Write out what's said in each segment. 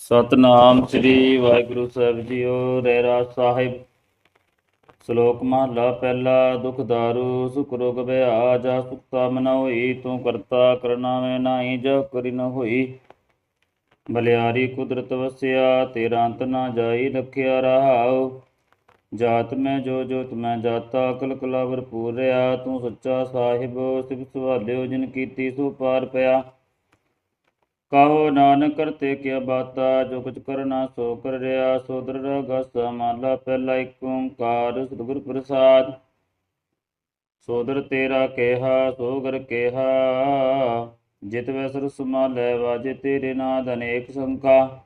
ਸਤਨਾਮ ਸ੍ਰੀ ਵਾਹਿਗੁਰੂ ਸਾਹਿਬ ਜੀਓ ਰਹਿਰਾਸ ਸਾਹਿਬ। ਸ਼ਲੋਕ ਮਹਲਾ, ਪਹਿਲਾ ਦੁਖ ਦਾਰੂ, ਸੁਖ ਰੋਗ ਬਿਆ ਜਾ ਸੁਖਤਾ ਮਨ ਹੋਈ ਤੂੰ ਕਰਤਾ ਕਰਨਾ ਮੈਂ ਨਾਹੀ ਜਾ ਕਰੀ ਨ ਹੋਈ। ਬਲਿਆਰੀ ਕੁਦਰਤ ਵਸਿਆ, ਤੇਰਾ ਅੰਤ ਨਾ ਜਾਈ ਲਖਿਆ ਰਹਾਉ। ਜਾਤ ਮੈਂ ਜੋ, ਜੋਤ ਮੈਂ ਜਾਤਾ, ਅਕਲ ਕਲਾ ਭਰਪੂਰ ਰਿਆ ਤੂੰ ਸੱਚਾ ਸਾਹਿਬ ਸਿਫਤ ਸਵਾਲਿਓ ਜਿਨ ਕੀਤੀ ਸੋ ਪਾਰ ਪਿਆ। ਕਾਹੋ ਨਾਨਕ ਕਰਤੇ ਕਿਆ ਬਾਤਾ, ਜੋ ਕੁਛ ਕਰਨਾ ਸੋ ਕਰ ਰਿਆ, ਸੋ ਦਰ ਰਗਸ ਮਾਲਾ ਪਹਿਲਾ ਏਕ ਓੰਕਾਰ ਸਤਿਗੁਰ ਪ੍ਰਸਾਦ। ਸੋਦਰ ਤੇਰਾ ਕਿਹਾ ਸੋਗਰ ਕਿਹਾ, ਜਿਤ ਵੈਸਰ ਸਮਾਲੈ ਵਾਜੇ ਤੇਰੇ ਨਾਦ ਅਨੇਕ ਸੰਕਾ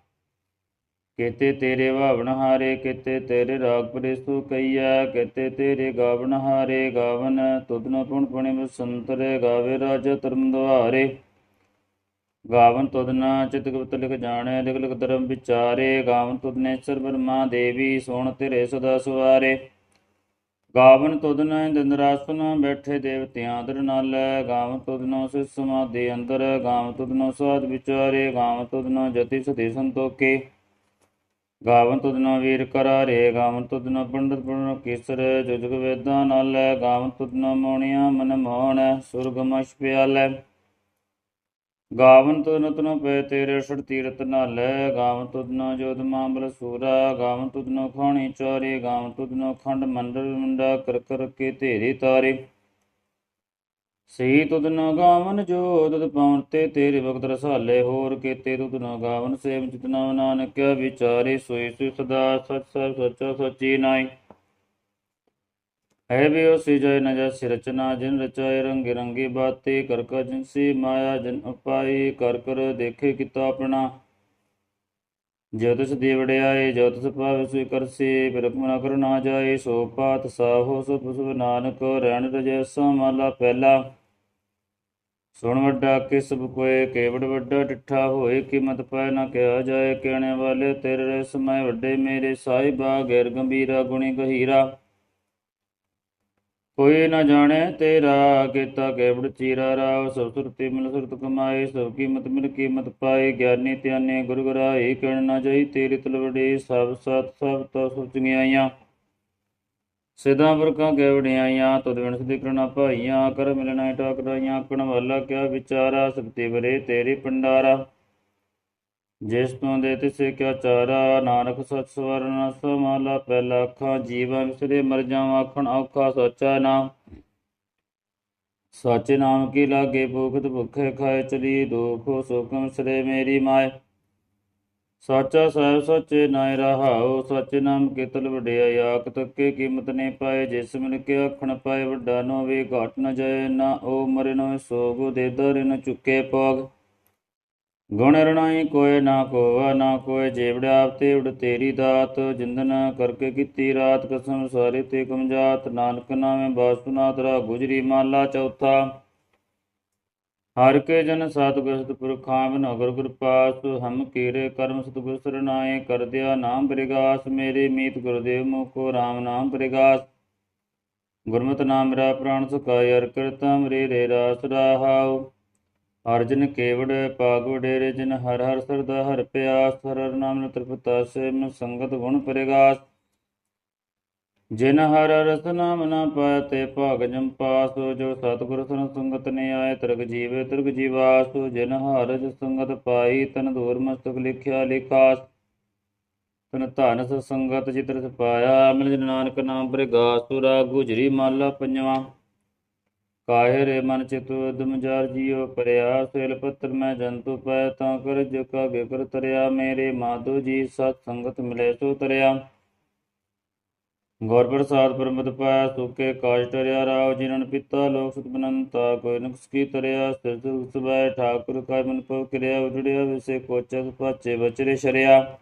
ਕੇਤੇ ਤੇਰੇ ਭਾਵਨ ਹਾਰੇ, ਕੇਤੇ ਤੇਰੇ ਰਾਗ ਪ੍ਰੇਸੂ ਕਈਆ ਕੇਤੇ ਤੇਰੇ ਗਾਵਨ ਹਾਰੇ, ਗਾਵਨ ਤੁਧਨ ਪੁਣ ਪੁਣੇ ਬਸੰਤਰੇ ਗਾਵੇ ਰਾਜ ਧਰਮ ਦੁਆਰੇ ਗਾਵਨ ਤੁਧਨਾ ਚਿਤ ਗੁਪਤ ਲਿਖ ਜਾਣੈ, ਲਿਖ ਲਿਖ ਧਰਮ ਵਿਚਾਰੇ। ਗਾਵਨ ਤੁਧਨੇ ਸਰ ਬਰਮਾ ਦੇਵੀ, ਸੋਣ ਤੇਰੇ ਸਦਾ ਸਵਾਰੇ। ਗਾਵਨ ਤੁਧਨੈ ਦਿੰਦਰਾਸਨ ਬੈਠੇ ਦੇਵਤਿਆਂ ਦਰ ਨਾਲ। ਗਾਵਨ ਤੁਧਨੋ ਸਿ ਸਮਾਧੀ ਅੰਦਰ, ਗਾਵਨ ਤੁਧਨੋ ਸਾਧ ਵਿਚਾਰੇ। ਗਾਵਨ ਤੁਧਨੋ ਜਤੀ ਸਤੀ ਸੰਤੋਕੇ ਗਾਵਨ ਤੁਧਨੋ ਵੀਰ ਕਰਾਰੇ। ਗਾਵਨ ਤੁਧਨੋ ਪੰਡਤ ਪੁਰਨ ਕੇਸਰ ਜੋ ਵੇਦਾਂ ਨਾਲ। ਗਾਵਨ ਤੁਧਨੋ ਮੋਣੀਆਂ ਮਨ ਮੋਹਣ ਸੁਰਗਮਸ਼ ਪਿਆਲੈ। ਗਾਵਨ ਤੁਧਨੋ ਤਨੋ ਪੈ ਤੇਰੇ ਛੜ ਤੀਰਤ ਨਾਲ ਗਾਵਨ ਤੁਧਨੋ ਜੋਧ ਮਾਂਬਲ ਸੂਰਾ, ਗਾਵਨ ਤੁਧਨੋ ਖਾਣੀ ਚਾਰੇ, ਗਾਵਨ ਤੁਧਨੋ ਖੰਡ ਮੰਡਲ ਮੁੰਡਾ ਕਰ ਕਰ ਕੇ ਤੇਰੇ ਤਾਰੇ। ਸਹੀ ਤੁਧਨੋ ਗਾਵਨ ਜੋ ਤੁਧ ਤੇ ਤੇਰੇ ਭਗਤ ਰਸਾਲੇ, ਹੋਰ ਕੀਤੇ ਤੁਧਨੋ ਗਾਵਨ ਸੇਵ ਜਿਤਨਾ ਨਾਨਕ ਵਿਚਾਰੇ, ਸੋਈ ਸੋਈ ਸਦਾ ਸਚ ਸਚ ਸੱਚਾ ਸੱਚੀ ਨਾਈ ਹੈ ਵੀ ਉਸੀ ਜੈ ਨ ਜਸ ਰਚਨਾ, ਜਿਨ ਰਚਾਏ ਰੰਗ ਰੰਗੀ ਬਾਤੇ, ਕਰ ਕਾ ਜਿਨਸੀ ਮਾਇਆ ਜਨ ਉਪਾਈ, ਕਰ ਕਰ ਦੇਖੇ ਕਿਤਾ ਜੋ ਤਿਸ ਦੀ ਵਡਿਆਏ ਜੋ ਤਿਸ ਭਾਵੇ ਸੋਈ ਕਰਸੀ ਬਿਰਖ ਕਰ ਨਾ ਜਾਏ, ਸੋ ਪਾਤ ਸਾਹੋ, ਸੋ ਪੁਸਬ ਨਾਨਕ, ਰਹਿਣ ਰਜੈ ਮਾਲਾ ਪਹਿਲਾ। ਸੁਣ ਵੱਡਾ ਕਿ ਸਭ ਕੋਏ, ਕੇਵੜ ਵੱਡਾ ਡਿਠਾ ਹੋਏ, ਕੀਮਤ ਪੈ ਨਾ ਕਿਹਾ ਜਾਏ, ਕਹਿਣੇ ਵਾਲੇ ਤੇਰੇ ਸਮੈ ਵੱਡੇ ਮੇਰੇ ਸਾਹਿਬਾ ਗੈਰ ਗੰਭੀਰਾ, ਗੁਣੀ ਗਹੀਰਾ। ਕੋਈ ਨਾ ਜਾਣੇ ਤੇਰਾ, ਕੀਤਾ ਕੇਵੜ ਚੀਰਾ ਰਾਵ, ਸਭ ਸੁਰਤੀ ਮਿਲ ਸੁਰਤ ਕਮਾਏ, ਸਭ ਕੀਮਤ ਮਿਲ ਕੀਮਤ ਪਾਏ, ਗਿਆਨੀ ਧਿਆਨੇ ਗੁਰੂ ਗਰਾਏ, ਕਹਿਣ ਨਾ ਜਾਈ ਤੇਰੀ ਤਲਵੜੀ ਸਭ ਸਤ ਸਭ ਤੋ ਸੁਚ ਗਿਆਈਆਂ ਸਿਧਾ ਬਰਕਾਂ ਤੁਧ ਵਿਣ ਸਦੀ ਕਰਨਾ ਭਾਈਆਂ, ਕਰ ਮਿਲਣਾ ਟਾਕਰਾਈਆਂ ਆਕਣ ਵਾਲਾ ਕਿਆ ਵਿਚਾਰਾ ਸਭ ਤੇ ਬਰੇ ਤੇਰੀ ਪੰਡਾਰਾ ਜਿਸ ਤੋਂ ਦੇ ਤਿਸੇ ਕਿਆ ਚਾਰਾ, ਨਾਨਕ ਸਚ ਸਵਰਨ, ਸਮਾਲਾ ਪਹਿਲਾ ਅੱਖਾਂ ਜੀਵਾਂ ਵਿਸਰੇ ਮਰ ਜਾਵਾਂ, ਆਖਣ ਔਖਾ ਸੋਚਾ ਨਾਮ। ਸਾਚੇ ਨਾਮ ਕੀ ਲਾਗੇ ਭੁਖਤ ਭੁਖੇ ਖਾਏ, ਚਲੀ ਦੁਖੋ ਸੁਖਮ ਸਰੇ ਮੇਰੀ ਮਾਏ। ਸਾਚਾ ਸਾਹਿਬ ਸੱਚੇ ਨਾਇ ਰਹਾਉ, ਸੱਚੇ ਨਾਮ ਕੀਤਲ ਵਡਿਆਈ ਆਖ ਤੱਕੇ ਕੀਮਤ ਨੇ ਪਾਏ, ਜਿਸ ਮਨ ਕੇ ਆਖਣ ਪਾਏ, ਵੱਡਾ ਨੋ ਵੇ ਘਟ ਨ ਜਾਏ, ਨਾ ਉਹ ਮਰੇ ਸੋਗ ਦੇ ਦਰਨ ਚੁੱਕੇ ਪਾਗ। ਗੁਣ ਰਣਾਈ ਕੋਏ ਨਾ ਕੋਵਾ, ਨਾ ਕੋਏ ਜੇਵੜਿਆ ਆਪ ਤੇ ਉੜ ਤੇਰੀ ਦਾਤ। ਜਿੰਦਨ ਕਰਕੇ ਕੀਤੀ ਰਾਤ ਕਸਮ ਸਾਰੇ ਤੇ ਕਮਜਾਤ ਨਾਨਕ ਨਾਮੇ ਬਾਸੁਨਾਥ ਰਾ ਗੁਜਰੀ ਮਾਲਾ ਚੌਥਾ। ਹਰ ਕੇ ਜਨ ਸਤਿਗੁਰ ਸਤਿਪੁਰਖਾਂ ਬਿਨ ਗੁਰ ਕਿਰਪਾਸ ਹਮ ਕੀਰੇ ਕਰਮ ਸਤਿਗੁਰ ਸਰਨਾਏ ਕਰ ਦਿਆ ਨਾਮ ਬ੍ਰਿਗਾਸ ਮੇਰੇ ਮੀਤ ਗੁਰਦੇਵ ਮੁਖੋ RAM ਨਾਮ ਬ੍ਰਿਗਾਸ ਗੁਰਮਤਿ ਨਾਮ ਮੇਰਾ ਪ੍ਰਾਣ ਸੁਖਾਇ ਅਰ ਕਰਤਾ ਮਰੇ ਰੇ ਰਾਸ ਰਾਹਾਉ। ਅਰਜਨ ਕੇਵੜ ਪਾਗ ਵਡੇਰੇ ਜਿਨ ਹਰ ਹਰ ਸਰਦਾ ਹਰ ਪਿਆਸ, ਹਰ ਹਰ ਨਾਮ ਤ੍ਰਿਪਤਾ ਸੇ ਸੰਗਤ ਗੁਣ ਪਰਿਗਾਸ। ਜਿਨ ਹਰ ਰਸ ਨਾਮ ਨਾ ਪਾਇ ਤੇ ਭਾਗ ਜੰਪਾਸ ਜੋ ਸਤਿਗੁਰ ਸਨ ਸੰਗਤ ਨੇ ਆਏ, ਤਿਰਗ ਜੀਵੇ ਤਿਰਗ ਜੀਵਾਸ। ਜਿਨ ਹਰ ਰਸ ਸੰਗਤ ਪਾਈ, ਤਨ ਦੂਰ ਮਸਤਕ ਲਿਖਿਆ ਲਿਖਾਸ। ਤਨ ਧਨ ਸ ਸੰਗਤ ਜਿਤਰ ਪਾਇਆ ਮਿਲ ਨਾਨਕ ਨਾਮ ਬ੍ਰਿਗਾਸ ਸੁਰਾ ਗੁਜਰੀ ਮਾਲਾ ਪੰਜਵਾ। ਕਾਹੇ ਰੇ ਮਨ ਚਿਤ ਉਦਮ ਜਰ ਜੀਉ ਪਰਿਆ, ਸੇਲ ਪੱਤਰ ਮੈਂ ਜੰਤੂ ਪੈ ਤਾਂ ਕਰ ਜੋ ਕਾਗੇ ਤਰਿਆ, ਮੇਰੇ ਮਾਧੋ ਜੀ ਸਤ ਸੰਗਤ ਮਿਲੇ ਸੋ ਤਰਿਆ। ਗੌਰ ਪ੍ਰਸਾਦ ਪਰਮਤ ਪਾਇਆ, ਸੁਕੇ ਕਾਜ ਟਰਿਆ ਰਾਵ ਜਿਨਨ ਪਿਤਾ, ਲੋਕ ਸੁਤ ਬਨੰਤਾ, ਕੋਈ ਨਕਸ ਕੀ ਤਰਿਆ, ਸਿਰ ਸੁਖ ਸੁਭਾਇ ਠਾਕੁਰ ਕਾ ਮਨ ਪਵ ਕਿਰਿਆ, ਉਜੜਿਆ, ਵਿਸੇ ਕੋਚਸ ਪਾਚੇ, ਬਚਰੇ ਸ਼ਰਿਆ।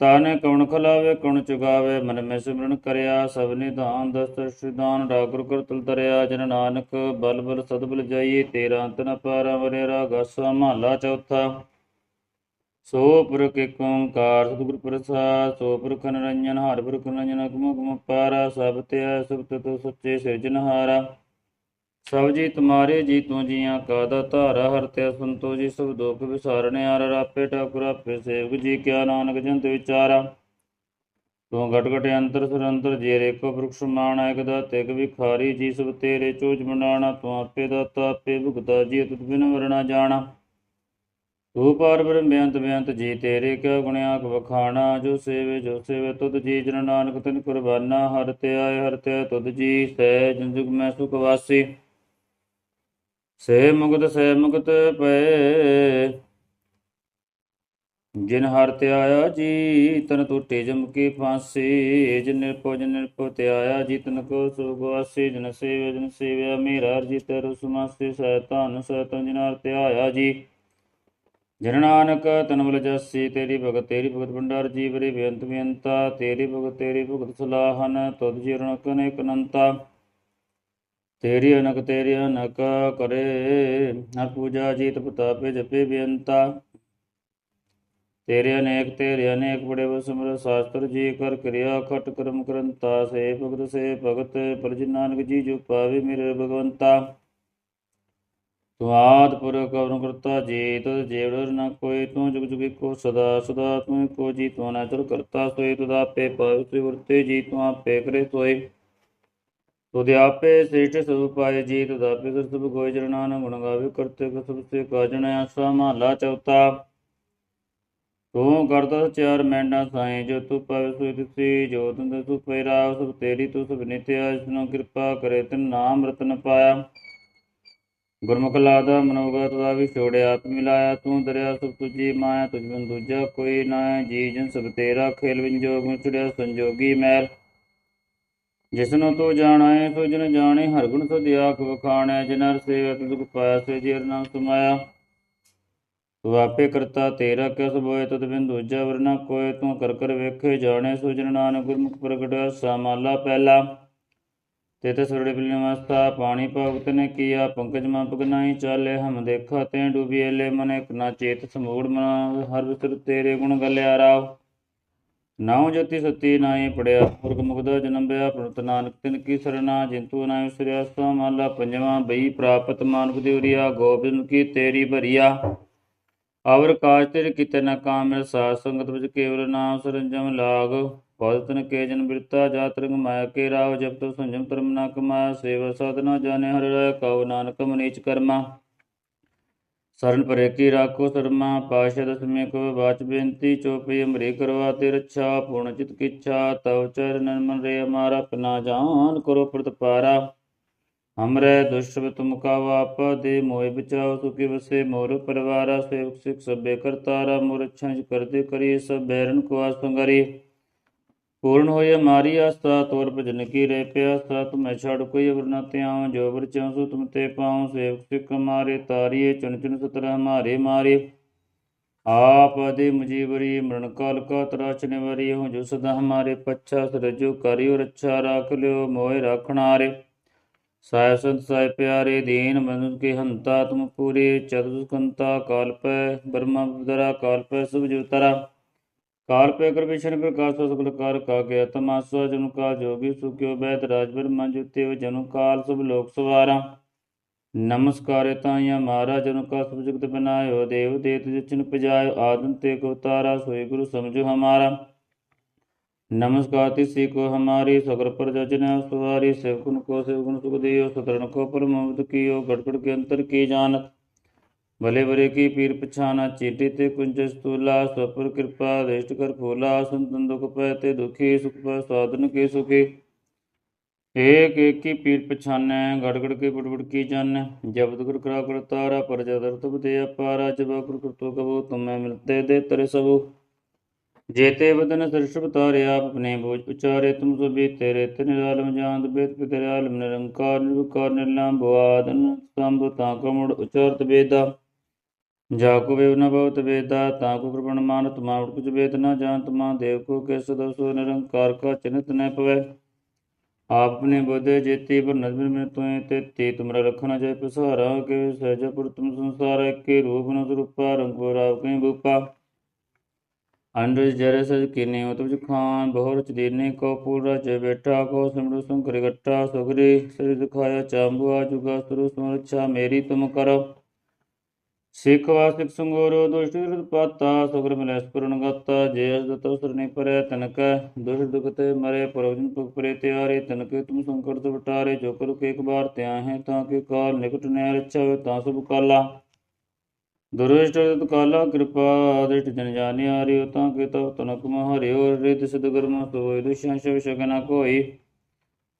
ਤਾਨੇ ਕਉਣ ਖਲਾਵੇ ਕਉਣ ਚੁਗਾਵੇ, ਮਨ ਮੈਂ ਸਿਮਰਨ ਕਰਿਆ, ਸਭ ਨਿਧਾਨ ਦਸਤ ਸਿਧਾਨ, ਠਾਕੁਰ ਕਰ ਤੁਲ ਤਰਿਆ ਜਨ ਨਾਨਕ ਬਲ ਬਲ ਸਦਬਲ ਜਾਈਏ, ਤੇਰਾ ਅੰਤ ਨ ਪਾਰਾ ਵਰੇ ਰਾਗਸਾ ਮਹਲਾ ਚੌਥਾ। ਸੋ ਪੁਰਖ ਏਕ ਓੰਕਾਰ, ਸਤਿਗੁਰ ਪ੍ਰਸਾਦ, ਸੋ ਪੁਰਖ ਨਿਰੰਜਨ, ਹਰਿ ਪੁਰਖ ਨਿਰੰਜਨ, ਅਗਮ ਅਗਮ ਪਾਰਾ, ਸਭ ਤੇ ਸਭ ਤੋ ਸੱਚੇ ਸਿਰਜਨਹਾਰਾ। ਸਭ ਜੀ ਤੁਮਾਰੇ ਜੀ ਤੂੰ ਜੀਆਂ ਕਾ ਦਾ ਦਾਤਾਰਾ ਹਰਤਿਆ ਸੰਤੋ ਜੀ, ਸਭ ਦੁਖ ਵਿਸਾਰਣੇ ਆਰ, ਰਾਪੇ ਠਾਕੁਰ, ਆਪੇ ਸੇਵਕ ਜੀ, ਕਿਆ ਨਾਨਕ ਜੰਤ ਵਿਚਾਰਾ। ਤੂੰ ਘਟ ਘਟ ਅੰਤਰ ਸੁਰੰਤਰ ਜੇ ਰੇਕੋ ਬ੍ਰਖਸ਼ ਮਾਣਾ, ਇਕ ਦਾ ਤਿਗ ਵਿਖਾਰੀ ਜੀ, ਸਭ ਤੇਰੇ ਚੋਜ ਮੰਡਾਣਾ ਤੂੰ ਆਪੇ ਦਾਤਾ, ਆਪੇ ਭੁਗਤਾ ਜੀ, ਤੁਧ ਬਿਨ ਵਰਣਾ ਜਾਣਾ। ਤੂੰ ਪਾਰ ਬ੍ਰਹਮ ਬੇਅੰਤ ਬੇਅੰਤ ਜੀ, ਤੇਰੇ ਕਿਆ ਗੁਣਿਆ ਵਖਾਣਾ, ਜੋ ਸੇਵੇ ਜੋ ਸੇਵੇ, ਤੁਧ ਜੀ, ਜਨ ਨਾਨਕ ਤਿਨ ਕੁਰਬਾਨਾ। ਹਰ ਤੇ ਆਏ, ਹਰ ਤੇ ਤੁਧ ਜੀ ਸਹਿ ਜੁਗ ਮੈਂ ਸੁਖ ਵਾਸੀ। ਸੇ ਮੁਗਤ ਸੇ ਮੁਗਤ ਪਏ। ਜਿਨ ਹਰ ਤੇ ਜੀ ਤਨ ਟੁੱਟੇ ਜਮ ਕੀ ਫਾਂਸੀ। ਜਿਨ ਨਿਰਪੋ ਜਿਨ ਨਿਰਪੋ ਤੇ ਜੀ ਤਨ ਕੋ ਸੁਖ ਵਾਸੀ। ਜਨ ਸੇਵ, ਜਨ ਸੇਵਿਆ ਮੇਰਾ ਅਰਜੀ ਤੇ ਰਸਮਾਸੀ ਸੈਤਾਨ ਸੈਤਨ ਜਿਨ ਹਰ ਤੇ ਜੀ। ਜਨ ਨਾਨਕ ਤਨ ਬਲ ਜਸੀ, ਤੇਰੀ ਭਗਤ ਤੇਰੀ ਭਗਤ ਭੰਡਾਰ ਜੀ। ਜੀਵਰੇ ਬੇਅੰਤ ਬੇਅੰਤਾ, ਤੇਰੀ ਭਗਤ ਤੇਰੀ ਭਗਤ ਸਲਾਹਨ। ਤੁਧ ਜੀ ਰਣਕ ਨੇ ਅਨੰਤਾ। ਤੇਰੀ ਅਨਕ ਤੇਰੀ ਅਨਕ ਕਰੇ, ਹਰ ਪੂਜਾ ਜੀਤ ਪ੍ਰਤਾਪੇ ਜਪੇ ਬੇਅੰਤਾ। ਤੇਰੇ ਅਨੇਕ ਤੇਰੇ ਅਨੇਕ ਬੜੇ ਵਸਮਰ ਸ਼ਾਸਤਰ ਜੀ ਕਰ ਕਿਰਿਆ, ਖਟ ਕਰਮ ਕਰੰਤਾ, ਸੇ ਭਗਤ ਸੇ ਭਗਤ, ਪਰਜ ਨਾਨਕ ਜੀ ਜੋ ਪਾਵੇ ਮੇਰੇ ਭਗਵੰਤਾ। ਤੁਆਦ ਪੁਰ ਕਵਨ ਕਰਤਾ ਜੀ ਤਦ ਜੇਵੜ ਨ ਕੋਈ, ਤੂੰ ਜੁਗ ਜੁਗ ਕੋ ਸਦਾ ਸਦਾ ਤੂੰ ਕੋ ਜੀ, ਤੂੰ ਨਾ ਚਲ ਕਰਤਾ ਸੋਈ ਤੁਦਾ ਆਪੇ ਪਵਿੱਤਰ ਵਰਤੇ ਜੀ, ਤੂੰ ਆਪੇ ਕਰੇ ਸੋਈ। ਤੁਧ ਆਪੇ ਸ੍ਰੇਸ਼ਟ ਸਭ ਜੀ ਤੁਧ ਆਪੇ ਕਰ ਸਭ ਕੋਈ ਜਰਨਾ ਗੁਣ ਗਾਵੇ ਕਰਤੇ ਕੋ ਸਭ ਸੇ ਕਾਜਣ ਆਸਾ ਮਹਲਾ ਚੌਥਾ। ਤੂੰ ਕਰਦਾ ਚਾਰ ਮੈਂਡਾ ਸਾਏ ਜੋ ਤੂੰ ਪਵਿ ਸੋਈ ਤਿਸੀ, ਜੋ ਤੰਦ ਤੂੰ ਪੈਰਾ, ਸਭ ਤੇਰੀ ਤੂੰ ਸਭ ਨਿਤਿਆ, ਜਿਸਨੂੰ ਕਿਰਪਾ ਕਰੇ ਤਨ ਨਾਮ ਰਤਨ ਪਾਇਆ। ਗੁਰਮੁਖ ਲਾਦਾ, ਮਨੋਗਤ ਦਾ ਵੀ ਛੋੜਿਆ ਆਪ ਮਿਲਾਇਆ, ਤੂੰ ਦਰਿਆ ਸਭ ਤੁਜੀ ਮਾਇਆ, ਤੁਝ ਬਿਨ ਦੂਜਾ ਕੋਈ ਨਾ ਜੀ ਜਨ ਸਭ ਤੇਰਾ, ਖੇਲ ਵਿੰਜੋਗ ਮਿਛੜਿਆ ਸੰਜੋਗੀ ਮੈਲ ਜਿਸਨੂੰ ਤੂੰ ਜਾਣਾਏ ਸੋ ਜਨ ਜਾਣੇ, ਹਰ ਗੁਣ ਸਦਿਆ ਆਖ ਵਖਾਣੈ ਜਿਨਰ ਸੇਵਤ ਦੁਖ ਪਾਇਆ ਸੇ ਜੀ ਨਾਮ ਸਮਾਇਆ। ਤੂੰ ਆਪੇ ਕਰਤਾ ਤੇਰਾ ਕਿਸ ਬੋਏ ਤਦ ਬਿਨ ਦੂਜਾ ਵਰਨਾ ਕੋਏ ਤੂੰ ਕਰ ਕਰ ਵੇਖੇ ਜਾਣੇ, ਸੋ ਜਨ ਨਾਨਕ ਗੁਰਮੁਖ ਪ੍ਰਗਟਿਆ ਸਾਮਾਲਾ ਪਹਿਲਾ। ਤਿਤ ਸੁਰੜੇ ਬਿਲਨੇ ਮਸਤਾ ਪਾਣੀ ਭਗਤ ਨੇ ਕੀਆ, ਪੰਕਜ ਮਾ ਪਗਨਾਈ ਚਾਲੇ, ਹਮ ਦੇਖਾ ਤੈ ਡੂਬੀਏ ਲੈ ਮਨੇ ਇਕ ਚੇਤ ਸਮੂੜ ਮਨ, ਹਰ ਵਿਸਰ ਤੇਰੇ ਗੁਣ ਗਲਿਆ ਰਾਵ। ਨਾਉ ਜੋਤੀ ਸਤੀ ਨਾਏ ਪੜਿਆ, ਪੁਰਖ ਮੁਗਦਾ ਜਨਮ ਬਿਆ ਪ੍ਰਤ ਨਾਨਕ ਤਿਨ ਕੀ ਸਰਨਾ ਜਿੰਤੂ ਨਾਇ ਸ੍ਰਿਆ, ਸਾ ਮਾਲਾ ਪੰਜਵਾ, ਬਈ ਪ੍ਰਾਪਤ ਮਾਨੁਖ ਦੇਵਰੀਆ ਗੋਬਿੰਦ ਕੀ ਤੇਰੀ ਭਰੀਆ। ਅਵਰ ਕਾਜ ਤੇਰੇ ਕਿਤੇ ਨਾ ਕਾਮ ਮਿਲ, ਸਾਧ ਸੰਗਤ ਵਿੱਚ ਕੇਵਲ ਨਾਮ ਸਰੰਜਮ ਲਾਗ। ਪਦਤਨ ਕੇ ਜਨ ਬਿਰਤਾ ਜਾਤ ਰੰਗ ਮਾਇਆ ਕੇ ਰਾਵ ਜਬ ਤੋ ਸੰਜਮ ਧਰਮ ਨਾ ਕਮਾਇਆ, ਸੇਵਾ ਸਾਧਨਾ ਜਾਣੇ ਹਰਿ ਰਾਇ ਕਉ ਨਾਨਕ ਮਨੀਚ ਕਰਮਾ। ਸਰਨ ਪਰੇ ਕੀ ਰਾਖੋ ਸਰਮਾ ਪਾਸ਼ਾ ਦਸਮੇ ਕੋ ਬਾਚ ਬੇਨਤੀ, ਚੋਪਈ ਅਮਰੇ ਕਰਵਾ ਤੇ ਰੱਛਾ ਪੂਰਨ ਚਿਤ ਕਿਛਾ, ਤਵ ਚਰਨ ਮਨ ਰੇ ਹਮਾਰਾ ਪਨਾ ਜਾਨ ਕਰੋ ਪ੍ਰਤਪਾਰਾ ਹਮਰੇ ਦੁਸ਼ਟ ਤੁਮ ਕਾ ਵਾਪ, ਦੇ ਮੋਹਿ ਬਚਾਓ, ਸੁਖੀ ਵਸੇ ਮੋਰ ਪਰਵਾਰਾ, ਸੇਵਕ ਸਿਖ ਸਭੇ ਕਰਤਾਰਾ, ਮੋਰ ਅੱਛਾ ਕਰਦੇ ਕਰੀ ਸਭ ਬੈਰਨ ਕੋ ਆਸ ਸੰਗਰੀ ਪੂਰਨ ਹੋਏ ਮਾਰੀ ਆਸਾ ਤੋਰ ਭਜਨ ਕੀ ਰੇ ਪਿਆਸਾ ਤੁਮੈ ਛੜ ਕੋਈ ਅਵਰ ਨ ਤਿਆਉ ਜੋ ਵਰ ਚਾਉ ਸੋ ਤੁਮ ਤੇ ਪਾਉ, ਸੇਵਕ ਸਿਖ ਮਾਰੇ, ਤਾਰੀਏ ਚੁਨ ਚੁਨ ਸਤਰ ਹਮਾਰੇ ਮਾਰੇ। ਆਪ ਅਦੇ ਮੁਜੀਵਰੀ ਮਰਨ ਕਾਲ ਕਾ ਤਰਾਚ ਨਿਵਰੀ ਹੋ ਜੋ ਸਦਾ ਹਮਾਰੇ ਪੱਛਾ, ਸਰਜੋ ਕਰਿਓ ਰੱਛਾ, ਰਾਖ ਲਿਓ ਮੋਏ ਰਾਖਣਾਰੇ ਸਾਹਿਬ ਸੰਤ ਸਾਹਿਬ ਪਿਆਰੇ, ਦੀਨ ਬੰਦੁ ਕੇ ਹੰਤਾ, ਤੁਮ ਪੂਰੇ ਚਤੁਸਕੰਤਾ ਕਾਲਪੈ ਬਰਮਾ ਬਦਰਾ ਕਾਲਪੈ ਸੁਭ ਜੁਤਰਾ ਕਾਲ ਕਾਲਪੇ ਕਰਵਿਸ਼ਨ ਪ੍ਰਕਾਸ਼ ਸਗਲ ਕਾਰ ਕਾ ਗਿਆ ਤਮਾਸਾ ਜਨੁ ਕਾਲ ਜੋਗੀ ਸੁਖਿਓ ਬੈਤ ਰਾਜ ਬ੍ਰਹਮਾ ਜੁਤੇ ਜਨੁ ਕਾਲ ਸਭ ਲੋਕ ਸਵਾਰਾ। ਨਮਸਕਾਰੇ ਤਾਇਆ ਮਹਾਰਾ ਜਨੁ ਕਾ ਸਭ ਜਗਤ ਬਨਾਇਓ, ਦੇਵ ਦੇਤ ਜਿਚਨ ਪਜਾਇਓ ਆਦਨ ਤੇ ਕੋ ਤਾਰਾ ਸੋਈ ਗੁਰੂ ਸਮਝੋ ਹਮਾਰਾ। ਨਮਸਕਾਰ ਤਿਸੀ ਕੋ ਹਮਾਰੀ ਸਗਰ ਪਰ ਜਜਨ ਸਵਾਰੀ ਸੇਵਕਨ ਕੋ ਸੇਵਕਨ ਸੁਖ ਦਿਓ ਸਤਰਨ ਕੋ ਪਰਮਵਤ ਕੀਓ, ਗੜਗੜ ਕੇ ਅੰਤਰ ਕੀ ਜਾਣਤ। ਬਲੇ ਬਰੇ ਕੀ ਪੀਰ ਪਛਾਨਾ ਚੇਤੇ ਤੇ ਕੁੰਜਸ ਤੂਲਾ ਸਵਪਰ ਕਿਰਪਾ ਦੇਸ਼ਟ ਕਰ ਫੋਲਾ, ਸੰਤਨ ਦੁਖ ਪੈ ਤੇ ਦੁਖੀ, ਸੁਖ ਪੈ, ਸਾਧਨ ਕੇ ਸੁਖੇ। ਏਕ ਏਕੀ ਪੀਰ ਪਛਾਨੈ ਗੜਗੜ ਕੇ ਬੜਬੜ ਕੀ ਜਾਣੈ। ਜਪਤ ਗੁਰ ਕਰਾ ਕਰ ਤਾਰਾ, ਪਰ ਜਦਰ ਤੁਬ ਦੇ ਅਪਾਰਾ ਜਬ ਗੁਰ ਕਰਤੋ ਕਬੋ ਤੁਮੈ ਮਿਲਤੇ ਦੇ ਤਰੇ ਸਭੂ ਜੇਤੇ ਬਦਨ ਸਰਸ਼ਬ ਤਾਰੇ ਆਪ ਆਪਣੇ ਬੋਝ ਉਚਾਰੇ, ਤੁਮ ਸੋ ਵੀ ਤੇਰੇ ਤਿਨ ਆਲਮ ਜਾਂਦ ਬੇਤ ਪਿਤਰ ਆਲਮ ਨਿਰੰਕਾਰ, ਨਿਰਵਕਾਰ, ਨਿਰਲੰਭ ਆਦਨ ਸੰਭ, ਤਾਂ ਕਮੜ ਉਚਾਰਤ ਬੇਦਾ ਜਾ ਕੋ ਵੇ ਨ ਬਹੁਤ ਵੇਦਾ, ਤਾਂ ਕੋ ਕਿਰਪਣ ਮਾਨ ਤਮਾ ਉਟ ਕੁਝ ਵੇਦ ਨਾ ਜਾਣਤ, ਮਾ ਦੇਵ ਕੋ ਕਿਸ ਦਸੋ ਨਿਰੰਕਾਰ ਕਾ ਚਿੰਤ ਨੈ ਪਵੈ। ਆਪਨੇ ਬੁੱਧੇ ਜੇਤੀ ਪਰ ਨਜ਼ਰ ਮੈਂ ਤੋਏ ਤੇ ਤੇ ਤੁਮਰਾ ਰਖਣਾ ਜਾਇ ਪਸਾਰਾ, ਕੇ ਸਹਿਜ ਪੁਰ ਤੁਮ ਸੰਸਾਰ, ਕੇ ਰੂਪ ਨ ਰੂਪਾ ਰੰਗ ਰਾਵ ਕੈ ਬੂਪਾ। ਅੰਦਰ ਜਰੇ ਸਜ ਕਿਨੇ ਹੋ ਤੁਜ ਖਾਨ ਬਹੁ ਰਚ ਦੇਨੇ ਕੋ ਪੂਰਾ ਚ ਬੇਟਾ ਕੋ ਸਿਮਰੂ ਸੰਕਰ ਗੱਟਾ ਸੁਗਰੀ, ਸ੍ਰੀ ਦਿਖਾਇਆ ਚਾਂਬੂਆ, ਜੁਗਾ ਸੁਰੂ ਸਮਰਛਾ ਮੇਰੀ ਤੁਮ ਕਰੋ। ਸਿੱਖ ਵਾਸਿਕ ਸੰਗੋਰੋ, ਦੁਸ਼ਟ ਵਿਰੁੱਧ ਪਾਤਾ, ਸੁਗਰ ਮਿਲੈ ਸਪੁਰਨ ਗਾਤਾ, ਜੇ ਅਸ ਦਤੋ ਸਰਨੀ ਪਰੈ, ਤਨਕ ਦੁਸ਼ਟ ਦੁਖ ਮਰੇ ਪਰਵਜਨ ਪੁਖ ਪਰੇ ਤਿਆਰੇ, ਤਨਕੇ ਤੁਮ ਸੰਕਟ ਤੇ ਵਟਾਰੇ, ਜੋ ਕਰੁ ਕੇ ਇੱਕ ਬਾਰ ਤਿਆ ਹੈ, ਤਾਂ ਕਿ ਕਾਲ, ਨਿਕਟ ਨੈ ਰਛਾ ਤਾਂ ਸੁਭ ਕਾਲਾ। ਦੁਰੇਸ਼ਟ ਤਤ ਕਾਲਾ, ਕਿਰਪਾ ਦ੍ਰਿਸ਼ਟ ਜਨ ਜਾਣਿ ਆਰਿਓ ਤਾਂ ਕਿ ਤਵ ਤਨਕ ਮਹਰਿਓ ਰਿਤ ਸਿਧ ਕਰਮ ਸੋਇ ਦੁਸ਼ਾਂ ਸ਼ਵ ਸ਼ਗਨਾ ਕੋਈ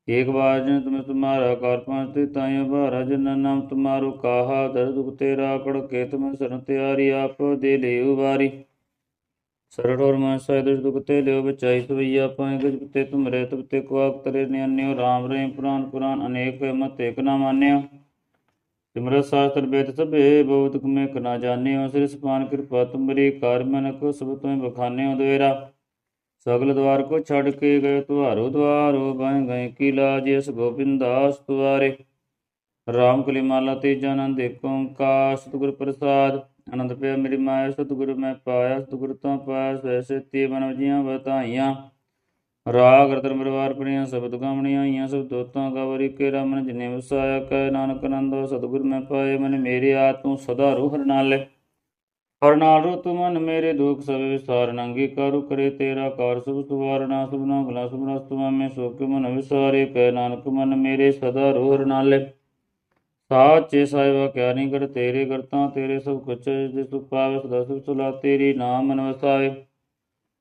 एक बार जन तुम तुम्हारा कार पहुँचते ताय भारा जन नाम तुम्हारो काहा दर दुख तेरा कड़ के तुम शरण त्यारी आप दे ले उबारी सरठ और मन साय दुष दुख ते ले बचाई सवैया पाए गज ते तुम रे तब ते को तरे अन्यो राम रे पुराण पुराण अनेक मत एक ना मान्यो सिमरत शास्त्र वेद सभे बहुत में कना जानियो सिर सपान कृपा तुमरी कार मनक सब तुम्हें बखाने द्वेरा ਸਗਲ ਦਵਾਰ ਕੋ ਛੱਡ ਕੇ ਗਏ ਤੁਹਾਰੋ ਦਵਾਰੋ ਬਹਿ ਗਏ ਕੀ ਲਾਜ ਇਸ ਗੋਬਿੰਦਾਸ ਤੁਆਰੇ ਰਾਮ ਕਲੀ ਮਾਲਾ ਤੇਜਾ ਆਨੰਦ ਏਕ ਓੰਕਾਰ, ਸਤਿਗੁਰ ਪ੍ਰਸਾਦ, ਆਨੰਦ ਪਿਆ ਮੇਰੀ ਮਾਇਆ, ਸਤਿਗੁਰ ਮੈਂ ਪਾਇਆ, ਸਤਿਗੁਰ ਤੋਂ ਪਾਇਆ ਸੈਸੇ ਤੀ ਬਨ ਜੀਆਂ ਬਤਾਈਆਂ ਰਾਗ ਰਤਨ ਪਰਿਵਾਰ ਪੜੀਆਂ ਸ਼ਬਦ ਗਾਵਣੀਆਂ ਆਈਆਂ, ਸਭ ਦੋਤਾਂ ਗਵਰੀ ਕੇ ਰਮਨ ਜਿਨੇ ਵਸਾਇਆ, ਕੈ ਨਾਨਕ ਆਨੰਦੋ, ਸਤਿਗੁਰ ਮੈਂ ਪਾਏ, ਮਨ ਮੇਰੇ ਆਤ ਤੂੰ ਸਦਾ ਰੂਹ ਨਾਲੇ। ਹਰ ਨਾਲ ਤੂੰ ਮਨ ਮੇਰੇ ਦੁਖ ਸਭ ਵਿਸਾਰ, ਨੰਗੀ ਕਰੇ ਤੇਰਾ ਕਾਰ, ਸੁਭ ਸੁਵਾਰਣਾ ਸੁਭਨਾ ਗਲਾ ਸੁਭਨਾ ਤੁਮਾ ਮੈਂ ਸੋ ਮਨ ਵਿਸਾਰੇ ਕਹਿ ਨਾਨਕ ਮਨ ਮੇਰੇ ਸਦਾ ਰੋਹ ਹਰਨਾਲੇ ਸਾਚੇ ਸਾਹਿਬਾ, ਕਿਆ ਨਹੀਂ ਕਰ ਤੇਰੇ ਕਰਤਾ, ਤੇਰੇ ਸਭ ਕੁਛ ਜਿਸ ਤੂੰ ਪਾਵੇ ਸਦਾ ਸੁਖ ਸੁਲਾ, ਤੇਰੀ ਨਾਮ ਮਨ ਵਸਾਏ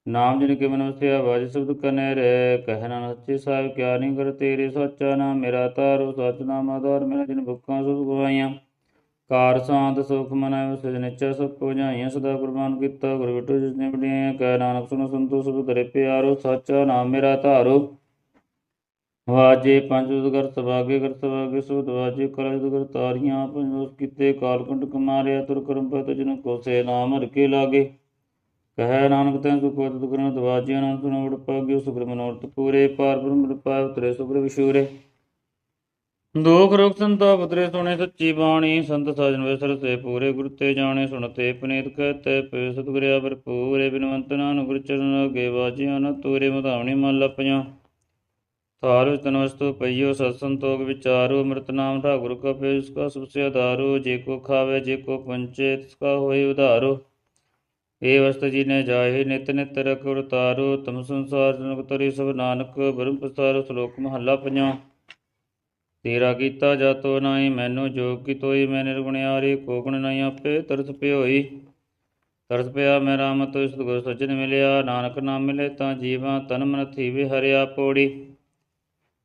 ਨਾਮ ਜਿਨ ਕੇ ਮਨ ਵਸਿਆ ਵਾਜ ਸ਼ਬਦ ਕਨੇ ਰੇ ਕਹਿਣਾ ਸੱਚੇ ਸਾਹਿਬ, ਕਿਆ ਨਹੀਂ ਕਰ ਤੇਰੇ ਸੱਚਾ ਨਾਮ, ਮੇਰਾ ਤਾਰੋ ਸਚ ਨਾਮ ਆਧਾਰ, ਮੇਰਾ ਜਿਨ ਬੁੱਕਾਂ ਸੁਭ ਗਵਾਈਆਂ ਕਾਰ ਸਾਂਤ ਸੁਖ ਮਨੈ ਸਜਨਿਚਾ ਸਭ ਕੋ ਜਾਈਆਂ ਸਦਾ ਕੁਰਬਾਨ ਕੀਤਾ ਗੁਰ ਵਿਟੋ ਜਿਸ ਨੇ ਬੜੀਆਂ ਕਹਿ ਨਾਨਕ ਸੁਣੋ ਸੰਤੋ ਸਭ ਤਰੇ ਪਿਆਰੋ, ਸੱਚਾ ਨਾਮ ਮੇਰਾ ਧਾਰੋ। ਵਾਜੇ ਪੰਜ ਉਦਗਰ ਸਵਾਗੇ ਕਰ ਸਵਾਗੇ ਸੋ ਦਵਾਜੇ ਕਰ ਉਦਗਰ ਤਾਰੀਆਂ ਪੰਜ ਉਸ ਕੀਤੇ, ਕਾਲ ਕੁੰਡ ਤੁਰ ਕਰਮ ਪਤ ਜਨ ਕੋ ਸੇ ਨਾਮ ਹਰਕੇ ਲਾਗੇ। ਕਹੈ ਨਾਨਕ ਤੈ ਸੁਖ ਤੁ ਕਰਨ ਦਵਾਜੇ ਨਾਮ ਸੁਨ ਵੜ ਪਾਗਿਓ ਸੁਖਰ ਮਨੋਰਥ ਪੂਰੇ, ਪਾਰ ਬ੍ਰਹਮ ਪਾਵ ਤਰੇ ਸੁਖਰ ਵਿਸ਼ੂਰੇ ਦੁਖ ਰੋਗ ਸੰਤਾ ਤਰੇ ਸੁਣੇ ਸੱਚੀ ਬਾਣੀ, ਸੰਤ ਸਾਜਨ ਵਿਸਰ ਸੇ ਪੂਰੇ ਗੁਰ ਤੇ ਜਾਣੇ ਸੁਣਤੇ ਪਨੀਤ ਕਹਤੇ, ਪੇ ਸਤਿਗੁਰਿਆ ਭਰਪੂਰੇ ਬਿਨਵੰਤ ਨਾਨਕ, ਗੁਰ ਚਰਨ ਅਗੇ ਵਾਜਿਆ ਨ ਤੂਰੇ ਮਧਾਵਣੀ ਮਨ ਲਪਿਆ। ਤਾਰ ਵਿੱਚ ਪਈਓ, ਸਤ ਸੰਤੋਖ ਵਿਚਾਰੋ, ਅੰਮ੍ਰਿਤ ਨਾਮ ਠਾਕੁਰ ਕਾ ਪੇ ਇਸ ਕਾ ਸਭ ਸੇ ਆਧਾਰੋ ਜੇ ਕੋ ਖਾਵੇ, ਜੇ ਕੋ ਪੰਚੇ ਤਿਸ ਕਾ ਹੋਏ ਉਧਾਰੋ। ਏ ਵਸਤ ਜੀ ਨੇ ਜਾਏ, ਨਿਤ ਨਿਤ ਰਖ ਉਤਾਰੋ, ਤਮ ਸੰਸਾਰ ਜਨਕ ਤਰੀ ਸਭ ਨਾਨਕ, ਬ੍ਰਹਮ ਪ੍ਰਸਾਰ ਸ਼ਲੋਕ ਮਹੱਲਾ ਪੰਜਵਾਂ ਤੇਰਾ ਕੀਤਾ ਜਾਤੋ ਨਾਹੀ, ਮੈਨੂੰ ਜੋਗ ਕੀ ਤੋਈ, ਮੈਂ ਨਿਰਗੁਣਿਆਰੀ ਕੋਗਣ ਨਹੀਂ ਆਪੇ ਤਰਸ ਪਿਓਈ ਤਰਸ ਪਿਆ ਮੈਂ ਰਾਮ ਤੋ ਇਸ ਗੁਰ ਸੱਜਣ ਮਿਲਿਆ। ਨਾਨਕ ਨਾਮ ਮਿਲੇ ਤਾਂ ਜੀਵਾਂ ਤਨ ਮਨ ਥੀਵੇ, ਹਰਿਆ ਪੋੜੀ।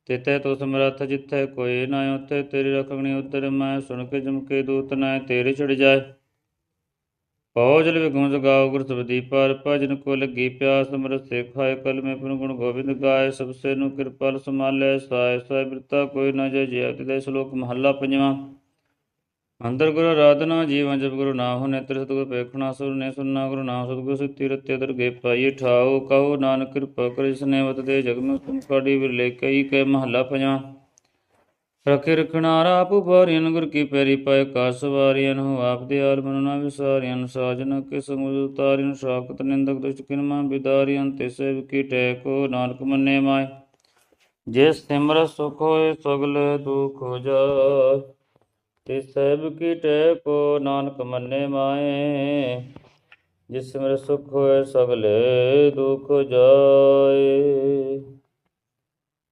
ਤਿਤੈ ਤੋ ਸਮਰੱਥ ਜਿੱਥੈ, ਕੋਈ ਨਾ ਉਥੇ ਤੇਰੀ ਰਖਣੀ ਉਤਰ। ਮੈਂ ਸੁਣ ਕੇ ਜਮਕੇ ਦੂਤ ਨਾ ਤੇਰੇ ਛੜ ਜਾਏ। ਪੌਜਲ ਵਿਗੁਣ ਗਾਉ ਗੁਰ ਸਬਦੀ ਪਰ ਭਜਨ ਕੋ ਲੱਗੀ ਪਿਆਸ ਮਰ ਸੇਖਾਏ ਕਲ ਮੈਂ ਪੁਨ ਗੁਣ ਗੋਬਿੰਦ ਗਾਏ, ਸਭ ਸੇ ਨੂੰ ਕਿਰਪਾਲ ਸਮਾਲੇ ਸਾਇ ਸਾਇ ਬਿਰਤਾ ਕੋਈ ਨਾ ਜੇ ਜੇ ਅਤਿ ਸ਼ਲੋਕ ਮਹੱਲਾ ਪੰਜਵਾਂ। ਅੰਦਰ ਗੁਰੂ ਆਰਾਧਨਾ ਜੀਵਨ ਜਪ ਗੁਰੂ ਨਾਮ ਹੋ ਨੇਤਰ ਸਤਿਗੁਰ ਪੇਖਣਾ ਸੁਰ ਨੇ ਸੁਨਣਾ ਗੁਰੂ ਨਾਮ ਸਤਿਗੁਰ ਸਿੱਤੀ ਰਤੇ ਦਰਗੇ ਪਾਈ ਠਾਓ ਕਹੋ ਨਾਨਕ ਕਿਰਪਾ ਕਰਿ ਸਨੇਵਤ ਦੇ ਜਗ ਮੈਂ ਤੁਮ ਕਾੜੀ ਵਿਰਲੇ ਕਈ ਕੈ ਮਹੱਲਾ ਪੰਜਵਾਂ। ਰਖੇ ਰਖਣਾਰਾ ਰਾਪ ਉਪਾਰਿਆਨ ਗੁਰ ਕੀ ਪੈਰੀ ਪਾਏ ਕਾਸ ਵਾਰਿਆਨ ਹੋ ਆਪ ਦੇ ਆਲ ਮਨ ਨਾ ਸਾਜਨ ਕੇ ਸੰਗ ਉਤਾਰਿਆਨ ਸ਼ਾਕਤ ਨਿੰਦਕ ਦੁਸ਼ਟ ਕਿਨਮਾ ਬਿਦਾਰਿਆਨ ਤਿਸੇ ਕੀ ਟੈਕੋ ਨਾਨਕ ਮੰਨੇ ਮਾਏ ਜੇ ਸਿਮਰ ਸੁਖ ਹੋਏ ਸਗਲ ਦੁਖ ਹੋ ਜਾਏ, ਤੇ ਸਭ ਕੀ ਟੈ ਕੋ ਨਾਨਕ ਮੰਨੇ ਮਾਏ ਜਿਸ ਸਿਮਰ ਸੁਖ ਹੋਏ ਸਗਲੇ ਦੁਖ ਜਾਏ